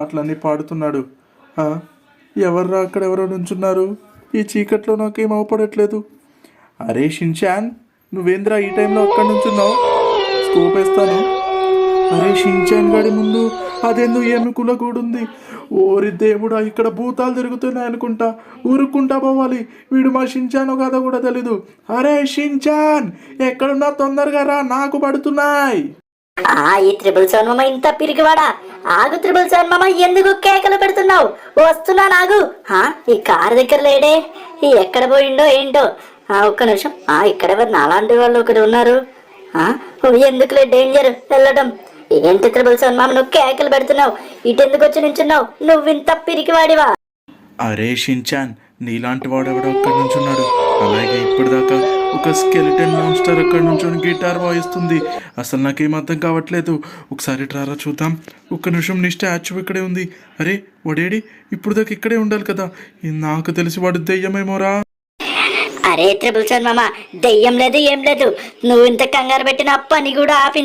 పాటలన్నీ పాడుతున్నాడు. ఎవర్రా అక్కడ ఎవరో నుంచున్నారు? ఈ చీకట్లో నాకేం అవపడట్లేదు. అరే షిన్చాన్ నువ్వేంద్రా ఈ టైంలో అక్కడ నుంచున్నావు? స్కోప్ వేస్తాను. అరే షిన్చాన్ గడి ముందు అదేందు ఎముకల కూడుంది ఓరి దేవుడా ఇక్కడ భూతాలు తిరుగుతున్నాయి అనుకుంటా. ఊరుకుంటా పోవాలి. వీడు మా షిన్చాన్ కదా కూడా తెలీదు. అరే షిన్చాన్ ఎక్కడున్నా తొందరగా రా నాకు పడుతున్నాయి. ఆ ఈ త్రిబుల్ సెవెన్ మామ ఇంత పిరిగివాడా? ఆగు త్రిబుల్ సెవెన్ మామ ఎందుకు కేకలు పెడుతున్నావు? వస్తున్నా నాగు. ఆ ఈ కారు దగ్గర లేడే. ఈ ఎక్కడ పోయిండో ఏంటో. ఆ ఒక్క నిమిషం. ఆ ఇక్కడ ఎవరు నాలాంటి వాళ్ళు ఒకరు ఉన్నారు. ఆ ఓ, ఎందుకులే డేంజర్? వెళ్ళడం ఏంటి త్రిబుల్ సెవెన్ మామ నువ్వు కేకలు పెడుతున్నావు? ఇటు ఎందుకు వచ్చి నించున్నావు? నువ్వు ఇంత పిరికివాడివా అరే షించాన్ నీలాంటి వాడు ఎవడో అక్కడి నుంచున్నాడు. అలాగే ఇప్పుడు దాకా ఒక స్కెలిటన్ మాన్స్టర్ అక్కడ నుంచి గిటార్ వాయిస్తుంది. అసలు నాకేం అర్థం కావట్లేదు. ఒకసారి ట్రారా చూద్దాం. ఒక్క నిమిషం నీ స్టాచ్యూ ఇక్కడే ఉంది. అరే వడేడి? ఇప్పుడు దాకా ఇక్కడే ఉండాలి కదా. నాకు తెలిసి వాడు దెయ్యమేమోరా అరే త్రిపుల్ సార్ మామ దెయ్యం లేదు ఏం లేదు. నువ్వు ఇంత కంగారు పెట్టిన పని కూడా ఆపి